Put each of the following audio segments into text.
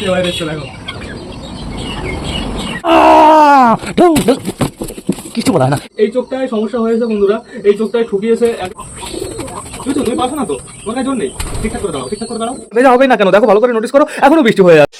কে বাইরে এসছে দেখো কিছু বলা হয় না। এই চোখটায় সমস্যা হয়েছে বন্ধুরা এই চোখটায় ঠুকিয়েছে বুঝছ তুমি পারছ না তো? তোমার জন্য ঠিকঠাক করে দাও ঠিকঠাক করে দাও হবে না কেন? দেখো ভালো করে নোটিস করো এখনও বৃষ্টি হয়ে যাচ্ছে।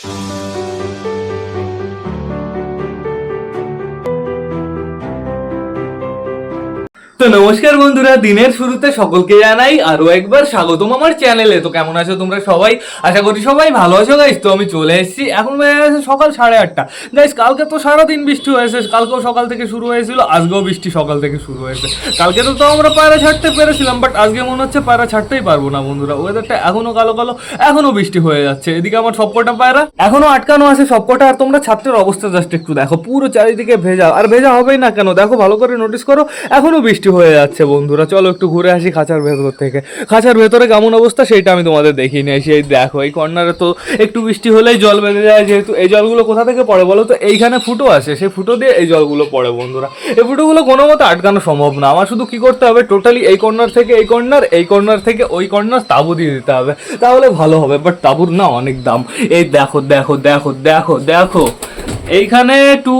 তো নমস্কার বন্ধুরা, দিনের শুরুতে সকলকে জানাই আরও একবার স্বাগতম আমার চ্যানেলে। তো কেমন আছো তোমরা সবাই? আশা করি সবাই ভালো আছো গাইস তো আমি চলে এসেছি। এখন বেজে গেছে সকাল সাড়ে আটটা। গাইস কালকে তো সারাদিন বৃষ্টি হয়েছে। কালকেও সকাল থেকে শুরু হয়েছিল, আজকেও বৃষ্টি সকাল থেকে শুরু হয়েছে। কালকে তো তো আমরা পায়রা ছাড়তে পেরেছিলাম বাট আজকে মনে হচ্ছে পায়রা ছাড়তেই পারব না বন্ধুরা। ওয়েদারটা এখনও কালো কালো, এখনও বৃষ্টি হয়ে যাচ্ছে। এদিকে আমার সবকটা পায়রা, এখনও আটকানো আছে সবকটা। আর তোমরা ছাত্রের অবস্থা জাস্ট একটু দেখো। পুরো চারিদিকে ভেজা। আর ভেজা হবেই না কেন? দেখো, ভালো করে নোটিস করো, এখনও বৃষ্টি হয়ে যাচ্ছে বন্ধুরা। চলো একটু ঘুরে আসি খাঁচার ভেতর থেকে। খাঁচার ভেতরে কেমন অবস্থা সেটা আমি তোমাদের দেখিয়ে নিয়ে আসি। এই দেখো, এই কর্নারে তো একটু বৃষ্টি হলেই জল বেঁধে যায়, যেহেতু এই জলগুলো কোথা থেকে পড়ে বলো তো? এইখানে ফুটো আছে সেই ফুটো দিয়ে এই জলগুলো পড়ে বন্ধুরা। এই ফুটোগুলো কোনো মতো আটকানো সম্ভব না। আমার শুধু কি করতে হবে? টোটালি এই কর্নার থেকে এই কর্নার এই কর্নার থেকে ওই কর্নার তাবু দিয়ে দিতে হবে। তাহলে ভালো হবে বাট তাবুর না অনেক দাম। এই দেখো দেখো দেখো দেখো দেখো। এইখানে টু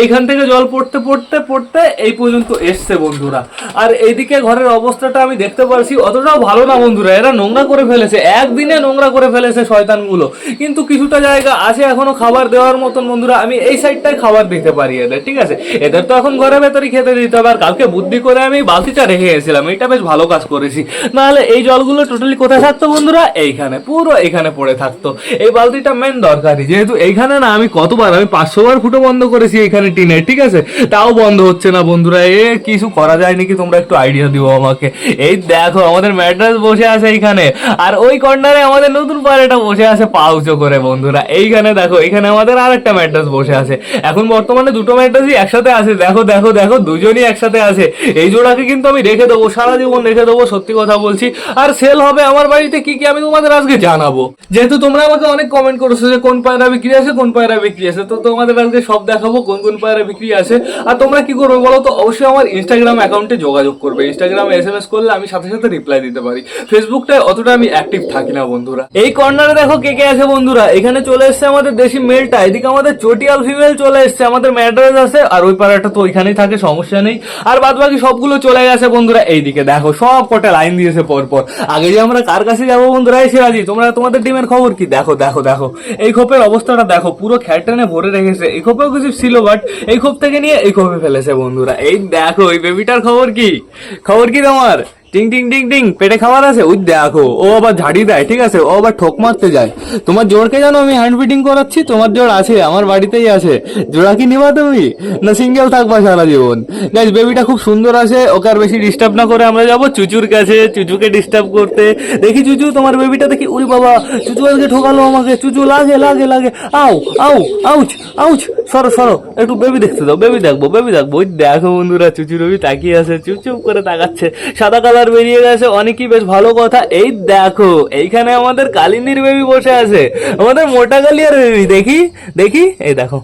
এইখান থেকে জল পড়তে পড়তে পড়তে এই পর্যন্ত এসছে বন্ধুরা। আর এইদিকে ঘরের অবস্থাটা আমি দেখতে পারছি, অতটাও ভালো না বন্ধুরা, এরা নোংরা করে ফেলেছে। একদিনে নোংরা করে ফেলেছে শয়তানগুলো। কিন্তু কিছুটা জায়গা আছে এখনও খাবার দেওয়ার মতন বন্ধুরা, আমি এই সাইডটায় খাবার দিতে পারি এদের, ঠিক আছে? এদের তো এখন ঘরের ভেতরই খেতে দিতে হবে, আর কালকে বুদ্ধি করে আমি বালতিটা রেখে গেছিলাম এটা বেশ ভালো কাজ করেছি। নাহলে এই জলগুলো টোটালি কোথায় থাকতো বন্ধুরা? এইখানে, পুরো এইখানে পড়ে থাকতো। এই বালতিটা মেন দরকারি, যেহেতু এইখানে না আমি কতবার, আমি পাঁচশো বার ফুটো বন্ধ করেছি এখানে টিনে ঠিক আছে? তাও বন্ধ হচ্ছে না বন্ধুরা। এ, কিছু করা যায় নাকি তোমরা একটু আইডিয়া দিও আমাকে। এই দেখো, আমাদের ম্যাট্রেস বসে আছে এইখানে। আর ওই কর্নারে আমাদের নতুন পাড়াটা বসে আছে পাউচো করে বন্ধুরা। এইখানে দেখো, এইখানে আমাদের আরেকটা ম্যাট্রেস বসে আছে। এখন বর্তমানে দুটো ম্যাট্রেসই একসাথে আছে। দেখো দেখো দেখো, দুজনই একসাথে আছে। এই জোড়াকে কিন্তু আমি রেখে দেবো, সারা জীবন রেখে দেবো, সত্যি কথা বলছি। আর সেল হবে আমার বাড়িতে কি কি আমি তোমাদের আজকে জানাব? যেহেতু তোমরা আমাকে অনেক কমেন্ট করেছ যে কোন পায়রা বিক্রি আছে, কোন পায়রা বিক্রি আছে, তো তোমাদের আজকে সব দেখাবো, কোন কোন পায়রা বিক্রি আছে। আর তোমরা কি করবে বলো তো? অবশ্যই আমার ইনস্টাগ্রাম অ্যাকাউন্টে যোগাযোগ করবে। ইনস্টাগ্রামে এস এম এস করলে আমি সাথে সাথে রিপ্লাই দিতে পারি। ফেসবুকটায় অতটা আমি অ্যাক্টিভ থাকি না, বন্ধুরা। এই কর্নারে দেখো কে কে আছে, বন্ধুরা। এখানে চলে এসছে আমাদের দেশি মেলটা এদিকে আমাদের চটিয়াল ফিমেল চলে এসছে। আমাদের ম্যাড্রেস আছে, আর ওই পাড়াটা তো ওইখানেই থাকে, সমস্যা নেই। আর বাদ বাকি সবগুলো চলে গেছে, বন্ধুরা। এইদিকে দেখো, সব কটা লাইন দিয়েছে পরপর। আগে যে আমরা কার কাছে যাব, বন্ধুরা? এসে রাজি তোমরা তোমাদের টিমের খবর কি? দেখো দেখো দেখো। এই খোপের অবস্থাটা দেখো, পুরো খ্যাটানে ভরে রেখেছে। এই খোপেও কিছু ছিল বাট এই খোপ থেকে নিয়ে এই খোপে ফেলেছে বন্ধুরা। এই দেখো, এই বেবিটার খবর কি? খবর কি তোমার? টিং টিং টিং টিং, পেটে খাবার আছে? ওই দেখো, ও আবার ঝাড়ি দেয়, ঠিক আছে? ও আবার ঠোক মারতে যায়। তোমার জোরকে জানো আমি হ্যান্ড ফিটিং করাচ্ছি? তোমার জোর আছে, আমার বাড়িতেই আছে। জোড়া কি নিবা তুমি? না সিঙ্গেল থাকবা সারা জীবন? গাইজ বেবিটা খুব সুন্দর আছে, ওকে আর বেশি ডিস্টার্ব না করে আমরা যাব চুচুর কাছে, চুচুকে ডিস্টার্ব করতে। দেখি চুচু, তোমার বেবিটা দেখি উরি বাবা, চুচু আজকে ঠোকালো আমাকে। চুচু, লাগে লাগে লাগে। আউ আউ, আউচ আউচ। সরো সরো, একটু বেবি দেখতে দাও বেবি দেখব বেবি দেখব। ওই দেখো বন্ধুরা চুচু রবি তাকিয়ে আছে, চুপ চুপ করে তাকাচ্ছে। সাদা কালার বেরিয়ে গেছে, অনেকই বেশ ভালো কথা। এই দেখো, এইখানে আমাদের কালিনীর বেবি বসে আছে। আমাদের মোটা কালিয়ার বেবি দেখি দেখি, এই দেখো।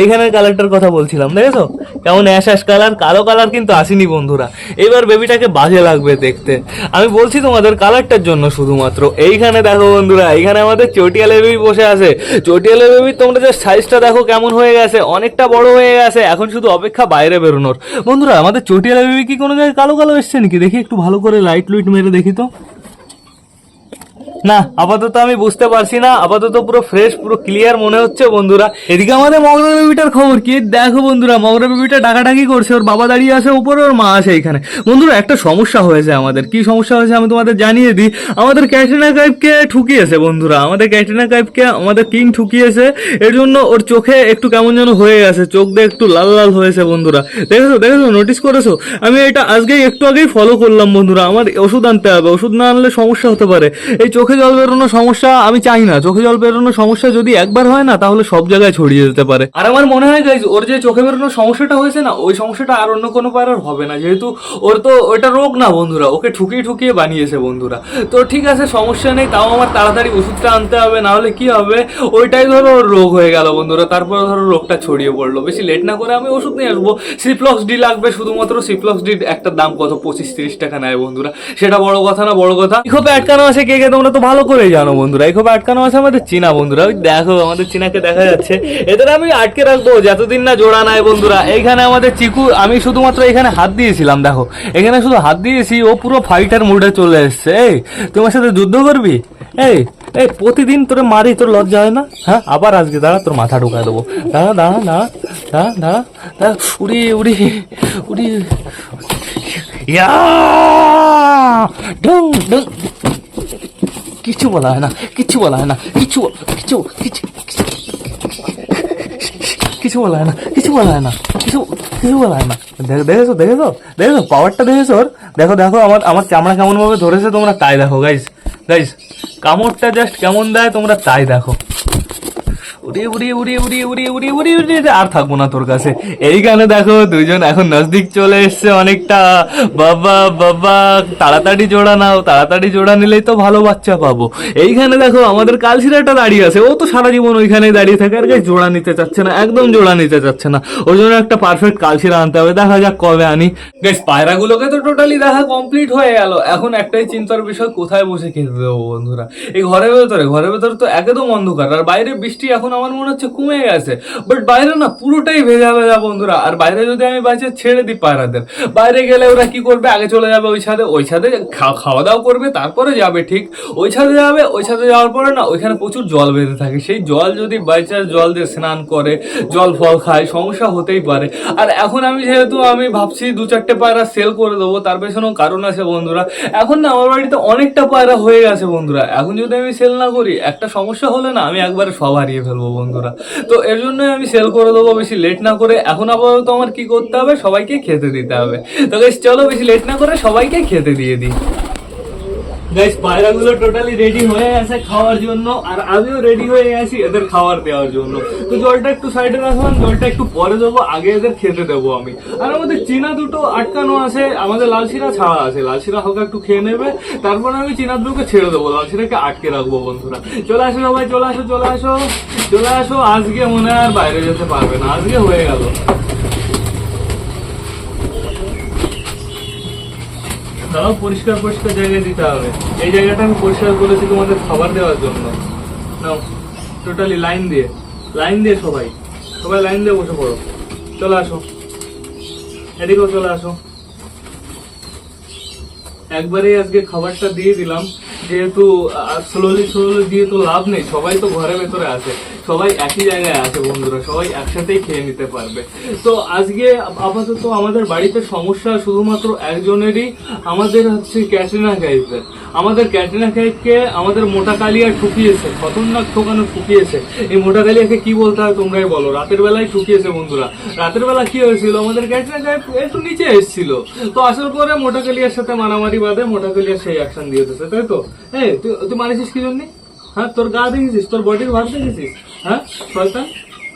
এইখানের কালারটার কথা বলছিলাম, দেখেছ? কেমন অ্যাশ অ্যাশ কালার কালো কালার কিন্তু আসেনি বন্ধুরা। এবার বেবিটাকে বাজে লাগবে দেখতে। আমি বলছি তোমাদের কালারটার জন্য শুধুমাত্র। এইখানে দেখো বন্ধুরা, এইখানে আমাদের চটিয়ালের বেবি বসে আছে। চটিয়ালের বেবি তোমরা যে সাইজটা দেখো কেমন হয়ে গেছে। অনেকটা বড় হয়ে গেছে। এখন শুধু অপেক্ষা বাইরে বেরোনোর। বন্ধুরা, আমাদের চটিয়ালের বেবি কি কোনো জায়গায় কালো কালো এসছে নাকি? দেখি একটু ভালো করে লাইট লুইট মেরে দেখি তো। না, আপাতত আমি বুঝতে পারছি না, আপাতত পুরো ফ্রেশ পুরো ক্লিয়ার মনে হচ্ছে বন্ধুরা। এদিকে আমাদের মগরা বেবিটার খবর কি? দেখো বন্ধুরা মগরা বেবিটা ডাকাডাকি করছে, ওর বাবা দাঁড়িয়ে আছে, উপরে ওর মা আছে এখানে। বন্ধুরা, একটা সমস্যা হয়েছে আমাদের। কি সমস্যা হয়েছে আমি তোমাদের জানিয়ে দিই। আমাদের ক্যাটরিনা কাইফকে ঠুকিয়েছে বন্ধুরা। আমাদের ক্যাটরিনা কাইফকে, আমাদের কিং ঠুকিয়েছে। এর জন্য ওর চোখে একটু কেমন যেন হয়ে গেছে, চোখ দিয়ে একটু লাল লাল হয়েছে বন্ধুরা। দেখেছ দেখেছ নোটিস করেছ? আমি এটা আজকেই একটু আগেই ফলো করলাম বন্ধুরা। আমার ওষুধ আনতে হবে, ওষুধ না আনলে সমস্যা হতে পারে। এই চোখে জল বেরোনো সমস্যা আমি চাই না। চোখে জল বেরোনো সমস্যা যদি একবার হয় না, তাহলে সব জায়গায় ছড়িয়ে যেতে পারে। আর আমার মনে হয় গাইজ ওর যে চোখে বেরোনো সমস্যাটা হয়েছে না, ওই সমস্যাটা আর অন্য কোনো পাড়ার হবে না। যেহেতু ওর তো ওটা রোগ না, বন্ধুরা। ওকে ঠুকিয়ে ঠুকিয়ে বানিয়েছে, বন্ধুরা। তো ঠিক আছে, সমস্যা নেই, তাও আমার তাড়াতাড়ি ওষুধটা আনতে হবে, না হলে কি হবে? ওইটাই ধরো ওর রোগ হয়ে গেল, বন্ধুরা। তারপর ধরো রোগটা ছড়িয়ে পড়ল। বেশি লেট না করে আমি ওষুধ নিয়ে আসব। সিপ্লক্স ডি লাগবে, শুধুমাত্র সিপ্লক্স ডি একটা দাম কত? পঁচিশ, তিরিশ টাকা নেয়, বন্ধুরা। সেটা বড় কথা না, বড় কথা। খোপে আটকানো আছে, কে কে তোমরা তো ভালো করে জানো বন্ধুরা, এই খোপে আটকানো আছে আমাদের চীনা বন্ধুরা। ওই দেখো, আমাদের চীনাকে দেখা যাচ্ছে। এদের আমি আটকে রাখব, যতদিন না জোড়া নাই বন্ধুরা। এইখানে আমাদের চিকু, আমি শুধুমাত্র এখানে হাত দিয়েছিলাম, দেখো। এখানে শুধু হাত দিয়েছি, ও পুরো ফাইটার মুডে চলে এসছে। এই, তোমার সাথে যুদ্ধ করবি? এই এই, প্রতিদিন তোরে মারি, তোর লজ্জা হয় না? হ্যাঁ আবার আজকে দাঁড়া, তোর মাথা ঢুকায় দেবো। দাঁড়া দাঁড়া দাঁড়া দাঁড়া দাঁড়া দাঁড়া, উড়ি উড়ি উড়ি। ইয়া! ডং ডং কিছু বলা হয় না, কিছু বলা হয় না, কিছু কিছু কিছু কিছু বলা হয় না, কিছু বলা হয় না, কিছু কিছু বলা হয় না। দেখো, দেখেছ দেখেছ দেখেছ পাওয়ারটা দেখেছ ওর? দেখো দেখো, আমার আমার চামড়া কেমনভাবে ধরেছে তোমরা তাই দেখো গাইস গাইস কামড়টা জাস্ট কেমন দেয় তোমরা তাই দেখো। উড়ি উড়ি উড়ি উড়ি উড়ি উড়ি উড়ি উড়ি আর থাকব না তোর কাছে। এইখানে দেখো, দুইজন এখন নজদিক চলে এসছে অনেকটা। বাবা বাবা, তাড়াতাড়ি জোড়া নাও, তাড়াতাড়ি জোড়া নিলেই তো ভালো বাচ্চা পাবো। এইখানে দেখো, আমাদের কালশিরাটা দাঁড়িয়ে আছে। ও তো সারা জীবন ওইখানেই দাঁড়িয়ে থাকে, আর জোড়া নিতে চাচ্ছে না, একদম জোড়া নিতে চাচ্ছে না। ওর জন্য একটা পারফেক্ট কালশিরা আনতে হবে। দেখা যাক কবে আনি। গাইস পায়রাগুলোকে তো টোটালি দেখা কমপ্লিট হয়ে গেল। এখন একটাই চিন্তার বিষয়, কোথায় বসে খেতে দেবো বন্ধুরা? এই ঘরের ভেতরে ঘরের ভেতরে তো একদম অন্ধকার। আর বাইরে বৃষ্টি এখন আমার মনে হচ্ছে কমে গেছে। বাট বাইরে না পুরোটাই ভেজা ভেজা বন্ধুরা। আর বাইরে যদি আমি বাইরে ছেড়ে দিই পায়রাদের। বাইরে গেলে ওরা কি করবে? আগে চলে যাবে ওই ছাদে ওই ছাদে খাওয়া দাওয়া করবে, তারপরে যাবে, ঠিক? ওই ছাদে যাবে, ওই ছাদে যাওয়ার পরে না ওইখানে প্রচুর জল বেঁধে থাকে। সেই জল যদি বাই চান্স জল দিয়ে স্নান করে, জল ফল খায়, সমস্যা হতেই পারে। আর এখন আমি যেহেতু আমি ভাবছি দু চারটে পায়রা সেল করে দেবো, তার পেছনেও কারণ আছে বন্ধুরা। এখন না আমার বাড়িতে অনেকটা পায়রা হয়ে গেছে বন্ধুরা। এখন যদি আমি সেল না করি, একটা সমস্যা হলে না আমি একবারে সব হারিয়ে ফেলব। বন্ধুরা। তো এর জন্য আমি সেল করে দেবো বেশি। লেট না করে এখন আপাতত আমার কি করতে হবে? সবাইকে খেতে দিতে হবে। তো চলো বেশি লেট না করে সবাইকে খেতে দিয়ে দিই। গাইস পায়রাগুলো টোটালি রেডি হয়ে গেছে খাওয়ার জন্য, আর আমিও রেডি হয়ে গেছি এদের খাবার দেওয়ার জন্য। তো জলটা একটু সাইডে রাখলাম, জলটা একটু পরে দেবো, আগে এদের খেতে দেবো আমি। আর আমাদের চীনা দুটো আটকানো আছে, আমাদের লালশিরা ছাড়া আছে, লালশিরা হালকা একটু খেয়ে নেবে, তারপর আমি চীনা দুটোকে ছেড়ে দেবো, লালশিরাকে আটকে রাখব বন্ধুরা। চলে আসো সবাই, চলে আসো চলে আসো চলে আসো, আজকে মনে আর বাইরে যেতে পারবে না, আজকে হয়ে গেল। তাও পরিষ্কার পরিষ্কার জায়গায় দিতে হবে। এই জায়গাটা আমি পরিষ্কার করেছি তোমাদের খাবার দেওয়ার জন্য। নাও টোটালি লাইন দিয়ে লাইন দিয়ে সবাই সবাই লাইন দিয়ে বসে পড়ো। চলে আসো। এদিকেও চলে আসো। একবারেই আজকে খাবারটা দিয়ে দিলাম, যেহেতু স্লোলি স্লোলি দিয়ে তো লাভ নেই, সবাই তো ঘরের ভেতরে আছে। সবাই একই জায়গায় আছে বন্ধুরা, সবাই একসাথেই খেয়ে নিতে পারবে। তো আজকে আপাতত আমাদের বাড়িতে সমস্যা শুধুমাত্র একজনেরই, আমাদের হচ্ছে ক্যাটরিনা কাইফের আমাদের ক্যাটরিনা কাইফকে আমাদের মোটা কালিয়া ঠুকিয়েছে খতরনাক ঠোকানো ঠুকিয়েছে এই মোটা কালিয়াকে কি বলতে হয় তোমরাই বলো, রাতের বেলায় ঠুকিয়েছে বন্ধুরা। রাতের বেলা কি হয়েছিল? আমাদের ক্যাটরিনা কাইফ একটু নিচে এসেছিল। তো আসার পরে মোটা কালিয়ার সাথে মারামারি বাদে মোটা কালিয়া সেই অ্যাকশন দিয়ে দিয়েছে, তাই তো? হ্যাঁ তুই তুই মারিছিস কি জন্য? হ্যাঁ তোর গা দেখেছিস? তোর বডির ভাত দেখেছিস? হ্যাঁ? শয়তান?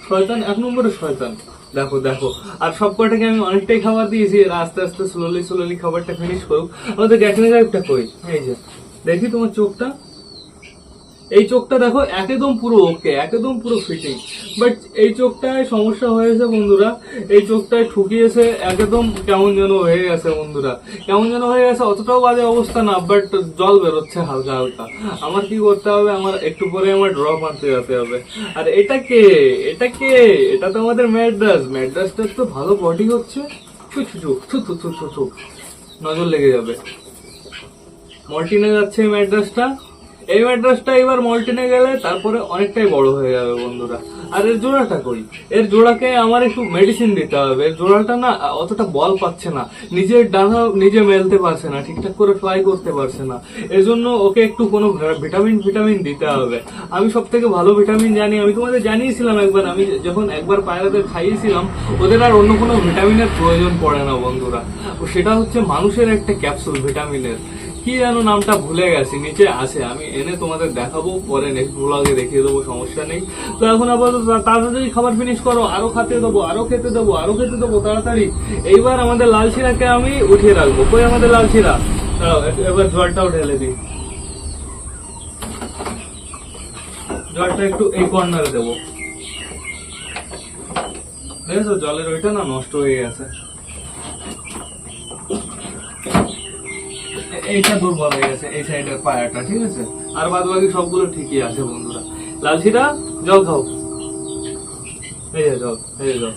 শয়তান? এক নম্বরে শয়তান। দেখো দেখো। আর সব কটাকে আমি অনেকটাই খাবার দিয়েছি। আস্তে আস্তে স্লোলি স্লোলি খাবারটা ফিনিশ করুক। আমাদের গ্যাটনি গাইপটা কই? এই যে। দেখি তোমার চোখটা। এই চোখটা দেখো একদম পুরো ওকে একদম পুরো ফিটিং বাট এই চোখটায় সমস্যা হয়েছে বন্ধুরা, এই চোখটায় ঠুকিয়েছে একদম কেমন যেন হয়ে গেছে বন্ধুরা। কেমন যেন হয়ে গেছে, অতটাও বাজে অবস্থা না বাট জল বেরোচ্ছে হালকা হালকা। আমার কি করতে হবে? আমার একটু পরে আমার ড্রপ মারতে যেতে হবে। আর এটা কে? এটা কে? এটা তো আমাদের ম্যাড্রাস। ম্যাড্রাসটার তো ভালো বডি হচ্ছে। ছু ছু ছু ছু ছু ছু নজর লেগে যাবে। মল্টিনে যাচ্ছে ম্যাড্রাসটা। এই ম্যাড্রাসটা এবার মল্টিনে গেলে তারপরে অনেকটাই বড় হয়ে যাবে বন্ধুরা। আর এর জোড়াটা করি। এর জোড়াকে আমার একটু মেডিসিন দিতে হবে। এর জোড়াটা না অতটা বল পাচ্ছে না। নিজের ডানা নিজে মেলতে পারছে না, ঠিকঠাক করে ফ্লাই করতে পারছে না। এর জন্য ওকে একটু কোনো ভিটামিন ভিটামিন দিতে হবে। আমি সব থেকে ভালো ভিটামিন জানি। আমি তোমাদের জানিয়েছিলাম একবার। আমি যখন একবার পায়রাদের খাইয়েছিলাম, ওদের আর অন্য কোনো ভিটামিনের প্রয়োজন পড়ে না বন্ধুরা। সেটা হচ্ছে মানুষের একটা ক্যাপসুল ভিটামিনের কি যেন নামটা ভুলে গেছি, নিচে আছে। আমি এনে তোমাদের দেখাবো, পরে নেক্সট ব্লগে দেখিয়ে দেবো, সমস্যা নেই। তো এখন আপাতত তাড়াতাড়ি খাবার ফিনিশ করো, আরও খেতে দেবো, আরও খেতে দেবো, আরও খেতে দেবো, তাড়াতাড়ি। এইবার আমাদের লাল শিরাকে আমি উঠিয়ে রাখব। কই আমাদের লাল শিরা? এবার জলটাও ঢেলে দিই। জলটা একটু এই কর্নারে দেবো। দেখেছ, জলের ওইটা না নষ্ট হয়ে গেছে এ- এইটা দুর্বল হয়ে গেছে, এই সাইডের পায়াটা, ঠিক আছে? আর বাদ বাকি সবগুলো ঠিকই আছে, বন্ধুরা। লালসিরা জল খাও এই জল এই জল।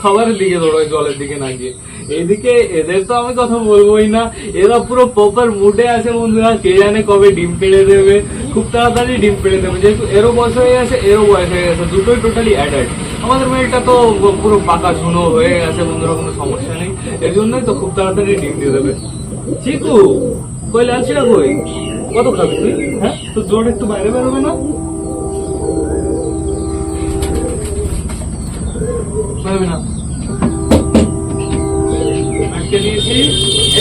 খাবারের দিকে জলের দিকে না গিয়ে। এইদিকে এদের তো আমি কথা বলবোই না। এরা পুরো প্রপার মুডে আছে, বন্ধুরা। কে জানে কবে ডিম পেড়ে দেবে। খুব তাড়াতাড়ি ডিম পেড়ে দেবে। যেহেতু এরও বয়স হয়ে গেছে, এরও বয়স হয়ে গেছে। দুটোই টোটালি অ্যাডাল্ট আমাদের মেয়েটা তো পুরো পাকা শুনো হয়ে গেছে, বন্ধুরা। কোনো সমস্যা নেই। এর জন্যই তো খুব তাড়াতাড়ি ডিম দিয়ে দেবে। চিকু কই কই? কত খাবি তুই? হ্যাঁ? তো জোর একটু বাইরে না? বেরোবে না।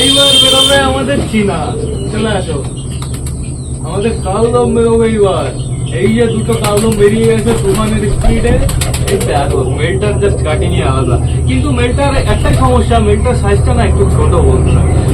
এইবার বেরোবে আমাদের চীনা। চলে আসো। আমাদের কালদম বেরোবে এইবার। এই যে দুটো কালদম বেরিয়ে গেছে তুফানের স্পিডে মেলটার জাস্ট কাটিংই আলাদা। কিন্তু মেলটার একটাই সমস্যা মেলটার সাইজটা না একটু ছোট বন্ধুরা।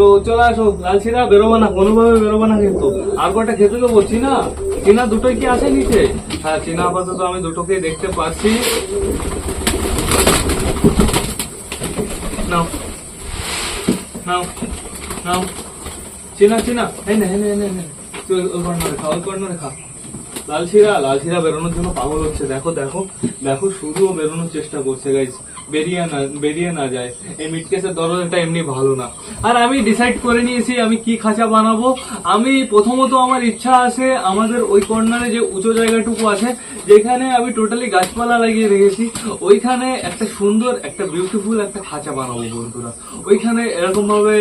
চলে আসো বেরোবো না, কোনোভাবে বেরোবো না কিন্তু। আর কটা খেতে দুটোই কি আছে নিচে? হ্যাঁ আপাতত আমি দুটোকেই দেখতে পাচ্ছি। নাও। নাও। নাও। চিনা চিনা। এই না এই না তুই ওই- ওই কর্নারে খা, ওই বেরোনোর জন্য পাগল হচ্ছে। দেখো দেখো। দেখো, শুধু বেরোনোর চেষ্টা করছে গাইজ বেরিয়ে না বেরিয়ে না যায়। এই মিটকেসের দরজাটা এমনি ভালো না। আর আমি ডিসাইড করে নিয়েছি আমি কি খাঁচা বানাবো। আমি প্রথমত আমার ইচ্ছা আছে আমাদের ওই কর্নারে যে উঁচু জায়গাটুকু আছে, যেখানে আমি টোটালি গাছপালা লাগিয়ে রেখেছি, ওইখানে একটা সুন্দর, একটা বিউটিফুল একটা খাঁচা বানাবো বন্ধুরা। ওইখানে এরকম ভাবে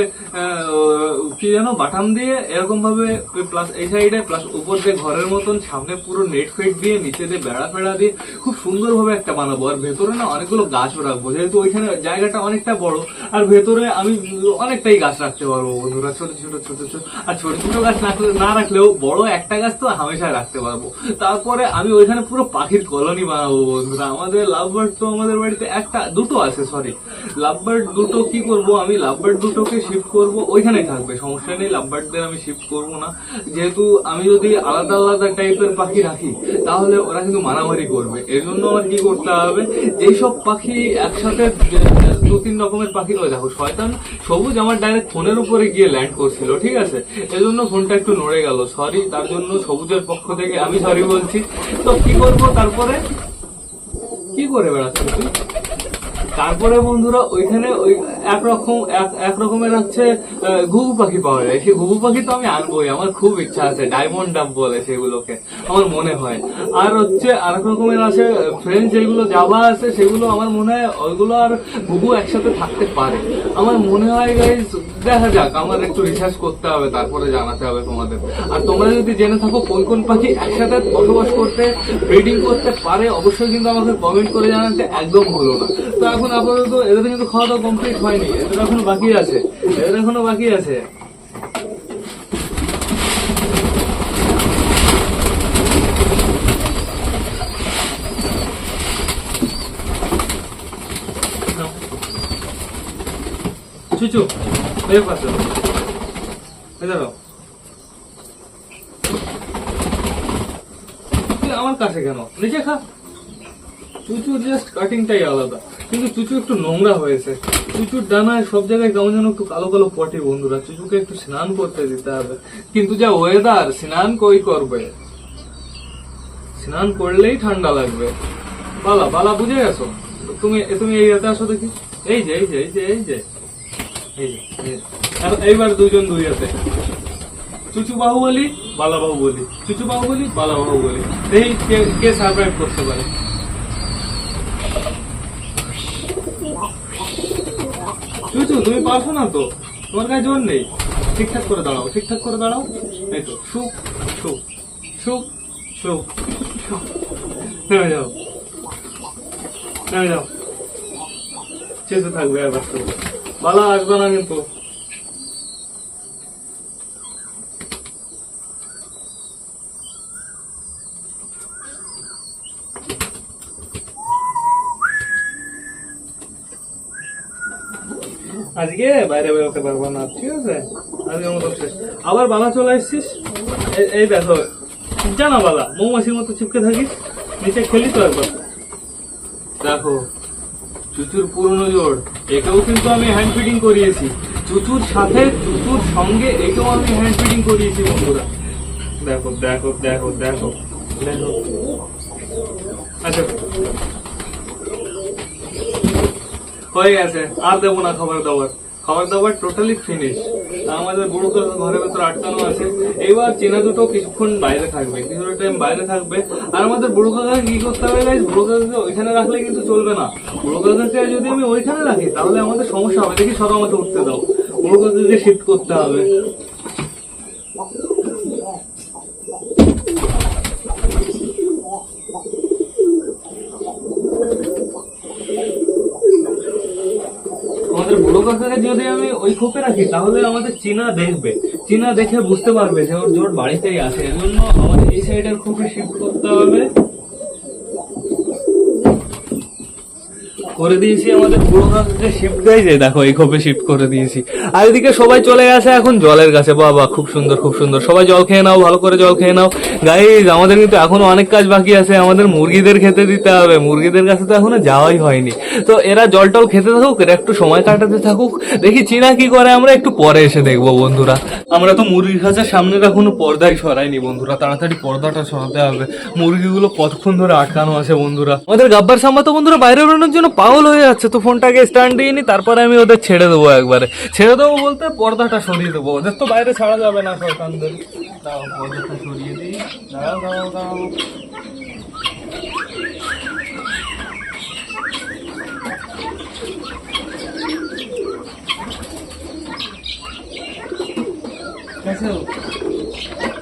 কি জানো বাটাম দিয়ে এরকম ভাবে প্লাস এই সাইডে প্লাস উপর দিয়ে ঘরের মতন সামনে পুরো নেট ফেট দিয়ে, নিচে দিয়ে বেড়া ফেড়া দিয়ে খুব সুন্দর ভাবে একটা বানাবো। আর ভেতরে না অনেকগুলো গাছ রাখব যেহেতু ওইখানে জায়গাটা অনেকটা বড়, আর ভেতরে আমি অনেকটাই গাছ রাখতে পারব বন্ধুরা, ছোট ছোট ছোট ছোট আর ছোট ছোট গাছ না রাখলেও বড় একটা গাছ তো হামেশাই রাখতে পারব। তারপরে আমি ওইখানে পুরো পাখির কলোনি বানাবো বন্ধুরা। আমাদের লাভ বার্ড তো আমাদের বাড়িতে একটা, দুটো আছে সরি লাভ বার্ড দুটো কি করব আমি? লাভ বার্ড দুটোকে শিফট করব ওইখানে থাকবে। সমস্যা নেই লাভ বার্ডদের আমি শিফট করব না। যেহেতু আমি যদি আলাদা আলাদা টাইপের পাখি রাখি, তাহলে ওরা কিন্তু মারামারি করবে। এর জন্য আমার কি করতে হবে? যেসব পাখি একসাথে, দু তিন রকমের পাখি ওই দেখো। শয়তান সবুজ আমার ডাইরেক্ট ফোনের উপরে গিয়ে ল্যান্ড করছিল, ঠিক আছে? এজন্য ফোনটা একটু নড়ে গেল। সরি তার জন্য সবুজের পক্ষ থেকে আমি সরি বলছি। তো কি করব তারপরে? কি করে বেড়াচ্ছ তুই? তারপরে বন্ধুরা ওইখানে ওই একরকম এক- এক রকমের হচ্ছে ঘুঘু পাখি পাওয়া যায়। সেই ঘুঘু পাখি তো আমি আনবোই, আমার খুব ইচ্ছা আছে, ডায়মন্ড ডাব বলে সেগুলোকে, আমার মনে হয়। আর হচ্ছে আর এক রকমের আছে ফ্রেঞ্চ যেগুলো জাভা আছে, সেগুলো আমার মনে হয় ওইগুলো আর ঘুঘু একসাথে থাকতে পারে। আমার মনে হয় গাইজ দেখা যাক, আমার একটু রিসার্চ করতে হবে, তারপরে জানাতে হবে তোমাদের। আর তোমরা যদি জেনে থাকো কোন কোন পাখি একসাথে বসবাস করতে ব্রিডিং করতে পারে, অবশ্যই কিন্তু আমাকে কমেন্ট করে জানাতে একদম হলো না। তো এখন আপাতত এদের কিন্তু খাওয়া দাওয়া কমপ্লিট হয়নি। এদের এখনও বাকি আছে। এদের এখনও বাকি আছে। আমার কাছে কেন? নিচে খা। চুচু জাস্ট কাটিংটাই আলাদা। কিন্তু চুচু একটু নোংরা হয়েছে। চুচুর ডানায় সব জায়গায় কেমন যেন একটু কালো কালো পটে বন্ধুরা। চুচুকে একটু স্নান করতে দিতে হবে। কিন্তু যা ওয়েদার স্নান কই করবে? স্নান করলেই ঠান্ডা লাগবে। বালা বালা বুঝে গেছো? তুমি তুমি এই হাতে আসো দেখি। এই যে এই যে এই যে এই যে। এই যে, এই এইবার দুজন দুই হাতে। চুচু বাহুবলি বালা বাহুবলি। চুচু বাহুবলি বালা বাহুবলি। দেখি কে কে সার্ভাইভ করতে পারে? চুচু তুমি পারছ না তো। তোমার কাছে জোর নেই। ঠিকঠাক করে দাঁড়াও, ঠিকঠাক করে দাঁড়াও। এই তো সুখ সুখ সুখ সুখ সুখ। নেমে যাও। নেমে যাও। চেতে থাকবে আবার তো বালা আসবে না কিন্তু। আজকে বাইরে বেরোতে পারব না, ঠিক আছে? আজকে মতো শেষ। আবার বালা চলে এসছিস এই- দেখো জানা বালা, মৌমাছির মতো চিপকে থাকিস, নিচে খেলি তো একবার। দেখো, চুচুর পুরনো জোর। একেও কিন্তু আমি হ্যান্ড ফিটিং করিয়েছি। চুচুর সাথে, চুচুর সঙ্গে একেও আমি হ্যান্ড ফিটিং করিয়েছি, বন্ধুরা। দেখো দেখো দেখো দেখো দেখো। আচ্ছা। হয়ে গেছে, আর দেবো না খাবার দাবার। খাবার দাবার টোটালি ফিনিশ আমাদের বুড়ো ঘরের ভেতর আটকানো আছে। এবার চেনা দুটো কিছুক্ষণ বাইরে থাকবে। কিছুটা টাইম বাইরে থাকবে। আর আমাদের বুড়ো কাকা কি করতে হবে guys? বুড়ো কাকাকে ওইখানে রাখলে কিন্তু চলবে না। বুড়ো কাকাকে যদি আমি ওইখানে রাখি, তাহলে আমাদের সমস্যা হবে। দেখি সব আমাকে উঠতে দাও। বুড়ো কাকাকে শিফট করতে হবে। আমাদের যদি আমি ওই খোপে রাখি, তাহলে আমাদের চীনা দেখবে। চীনা দেখে বুঝতে পারবে যে ওর জোর বাড়িতেই আছে। এজন্য আমাদের এই সাইডের খোপে শিফট করতে হবে। করে দিয়েছি আমাদের কাকাকে শিফট গাইছে দেখো, এই খোপে শিফট করে দিয়েছি। আর এদিকে সবাই চলে গেছে এখন জলের কাছে বাবা, খুব সুন্দর খুব সুন্দর। সবাই জল খেয়ে নাও, ভালো করে জল খেয়ে নাও। গাইজ আমাদের কিন্তু এখনও অনেক কাজ বাকি আছে। আমাদের মুরগিদের খেতে দিতে হবে। মুরগিদের কাছে তো এখনও যাওয়াই হয়নি। তো এরা জল টল খেতে থাকুক, এরা একটু সময় কাটাতে থাকুক। দেখি চীনা কি করে, আমরা একটু পরে এসে দেখব বন্ধুরা। আমরা তো মুরগির খাঁচার সামনে এখনও পর্দাই সরাইনি বন্ধুরা। তাড়াতাড়ি পর্দাটা সরাতে হবে। মুরগিগুলো কতক্ষণ ধরে আটকানো আছে বন্ধুরা? আমাদের গাব্বার সাম্বা তো বন্ধুরা বাইরে বেরোনোর জন্য পাগল হয়ে যাচ্ছে তো ফোনটাকে স্ট্যান্ড দিয়ে নি তারপরে আমি ওদের ছেড়ে দেবো একবারে ছেড়ে দেবো বলতে পর্দাটা সরিয়ে দেবো ওদের তো বাইরে ছাড়া যাবে না শয়তানদের দাও পর্দাটা সরিয়ে দিই দাঁড়াও দাঁড়াও দাঁড়াও कैसे हो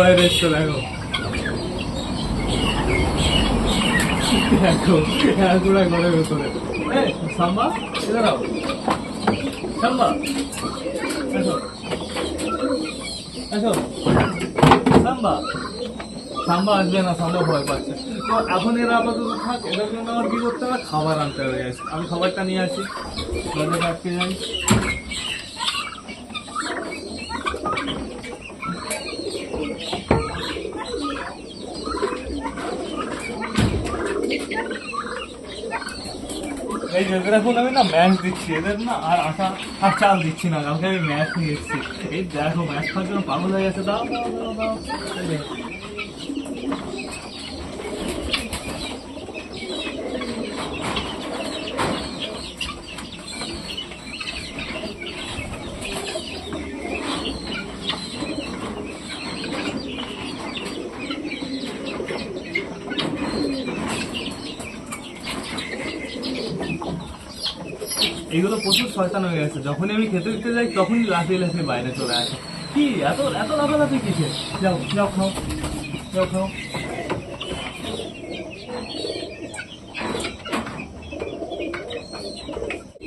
বাইরে এসছো দেখো। দেখো এগুলা ঘরের ভেতরে। সাম্বা এদের সাম্বা, এসো। সাম্বা সাম্বা আসবে না, সাম্বা ভয় পাচ্ছে। তো এখন এরা আপাতত থাক, এদের জন্য আমার কি করতে হবে? খাবার আনতে হবে। আমি খাবারটা নিয়ে আসি। আটকে যাই। এখন আমি না ম্যাচ দিচ্ছি, এদের না আর আটা আর দিচ্ছি না, কালকে আমি নিয়ে এসেছি। এই দেখো ম্যাচ খাওয়ার জন্য পাগল হয়ে গেছে দাও দাও দাও দাও। এগুলো প্রচুর শয়তান হয়ে গেছে। যখনই আমি খেতে খেতে যাই, তখনই লাফিয়ে লাফিয়ে বাইরে চলে আসে। কি? এত এত লাফালাফি কিসে যাও যাও, খাও। যাও, খাও।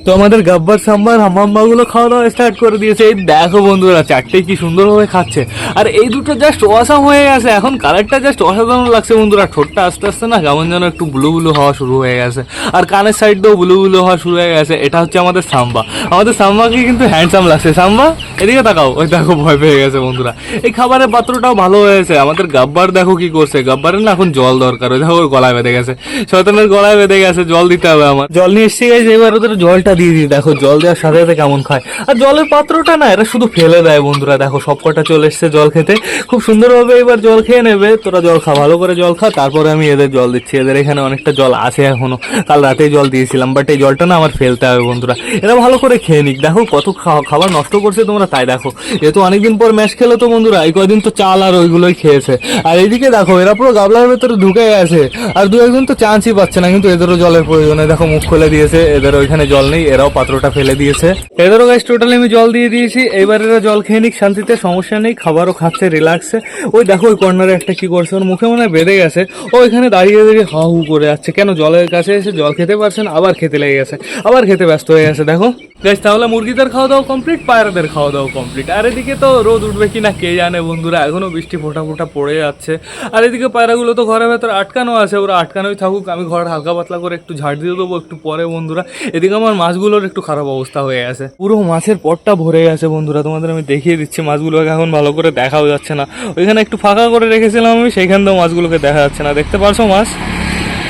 তো আমাদের গাব্বার সাম্বার হাম্মাম্মা গুলো খাওয়া দাওয়া স্টার্ট করে দিয়েছে। এই দেখো বন্ধুরা, চারটে কি সুন্দরভাবে খাচ্ছে। আর এই দুটো জাস্ট অসাম হয়ে গেছে। এখন কালারটা জাস্ট অসাধারণ লাগছে বন্ধুরা। ঠোঁটটা আস্তে আস্তে না কেমন যেন একটু ব্লু ব্লু হওয়া শুরু হয়ে গেছে। আর কানের সাইড দিয়েও ব্লু ব্লু হওয়া শুরু হয়ে গেছে। এটা হচ্ছে আমাদের সাম্বা। আমাদের সাম্বাকে কিন্তু হ্যান্ডসাম লাগছে। সাম্বা, এদিকে তাকাও। ওই দেখো, ভয় পেয়ে গেছে বন্ধুরা। এই খাবারের পাত্রটাও ভালো হয়েছে। আমাদের গাব্বার দেখো কি করছে। গাব্বারের না এখন জল দরকার। ওই দেখো গলায় বেঁধে গেছে। শয়তানের গলায় বেঁধে গেছে। জল দিতে হবে আমার। জল নিয়ে এসে গেছে এবার ওদের জলটা দিয়ে দিই, দেখো জল দেওয়ার সাথে সাথে কেমন খায়। আর জলের পাত্রটা না এরা শুধু ফেলে দেয় বন্ধুরা, দেখো সব কটা চলে এসছে জল খেতে। খুব সুন্দরভাবে এবার জল খেয়ে নেবে, তোরা জল খা, ভালো করে জল খা, তারপরে আমি এদের জল দিচ্ছি। এদের এখানে অনেকটা জল আছে এখনও কাল রাতেই জল দিয়েছিলাম বাট এই জলটা না আমার ফেলতে হবে বন্ধুরা। এরা ভালো করে খেয়ে নিক, দেখো কত খাবার নষ্ট করছে তোমরা তাই দেখো। যেহেতু অনেকদিন পর ম্যাচ খেলো তো বন্ধুরা, এই কয়দিন তো চাল আর ওইগুলোই খেয়েছে। আর এইদিকে দেখো, এরা পুরো গাবলার ভেতরে ঢুকে গেছে। আর দু একজন তো চান্সই পাচ্ছে না, কিন্তু এদেরও জলের প্রয়োজনে। দেখো মুখ খুলে দিয়েছে, এদের ওইখানে জল নেই। নেই এরাও পাত্রটা ফেলে দিয়েছে। এদেরও গাছ টোটালি আমি জল দিয়ে দিয়েছি। এবার এরা জল খেয়ে নিক, শান্তিতে সমস্যা নেই, খাবারও খাচ্ছে রিল্যাক্সে ওই দেখো, ওই কর্নারে একটা কি করছে, ওর মুখে মনে হয় বেঁধে গেছে। ও এখানে দাঁড়িয়ে দাঁড়িয়ে হা হু করে যাচ্ছে। কেন? জলের কাছে এসে জল খেতে পারছে না, আবার খেতে লেগে গেছে। আবার খেতে ব্যস্ত হয়ে গেছে, দেখো। গাছ তাহলে মুরগিদের খাওয়া দাওয়া কমপ্লিট পায়রাদের খাওয়া দাওয়া কমপ্লিট আর এদিকে তো রোদ উঠবে কি না, কে জানে বন্ধুরা, এখনও বৃষ্টি ফোটা ফোটা পড়ে যাচ্ছে। আর এদিকে পায়রাগুলো তো ঘরের ভেতর আটকানো আছে, ওরা আটকানোই থাকুক, আমি ঘর হালকা পাতলা করে একটু ঝাড় দিয়ে দেবো একটু পরে বন্ধুরা। এদিকে আমার মাছগুলোর একটু খারাপ অবস্থা হয়ে গেছে। পুরো মাছের পটটা ভরে গেছে বন্ধুরা, তোমাদের আমি দেখিয়ে দিচ্ছি মাছগুলোকে, এখন ভালো করে দেখাও যাচ্ছে না। ওইখানে একটু ফাঁকা করে রেখেছিলাম আমি, সেইখান থেকেও মাছগুলোকে দেখা যাচ্ছে না। দেখতে পারছ মাছ?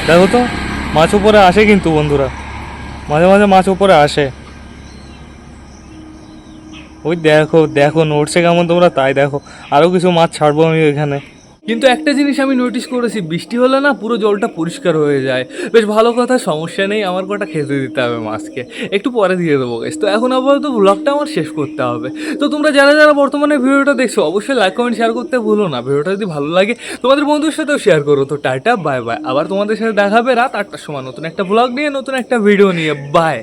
দেখো তো, মাছ উপরে আসে কিন্তু বন্ধুরা। মাঝে মাঝে মাছ উপরে আসে। ওই দেখো দেখো, নড়ছে কেমন তোমরা? তাই দেখো। আরও কিছু মাছ ছাড়বো আমি ওইখানে। কিন্তু একটা জিনিস আমি নোটিস করেছি, বৃষ্টি হলে না পুরো জলটা পরিষ্কার হয়ে যায়। বেশ ভালো কথা, সমস্যা নেই, আমার কটা খেতে দিতে হবে মাছকে। একটু পরে দিয়ে দেবো গাইস তো এখন আপাতত ব্লগটা আমার শেষ করতে হবে। তো তোমরা যারা যারা বর্তমানে ভিডিওটা দেখছ, অবশ্যই লাইক কমেন্ট শেয়ার করতে ভুলো না। ভিডিওটা যদি ভালো লাগে, তোমাদের বন্ধুর সাথেও শেয়ার করো। তো টাটা বাই বাই আবার তোমাদের সাথে দেখাবে রাত আটটার সময় নতুন একটা ব্লগ নিয়ে, নতুন একটা ভিডিও নিয়ে। বাই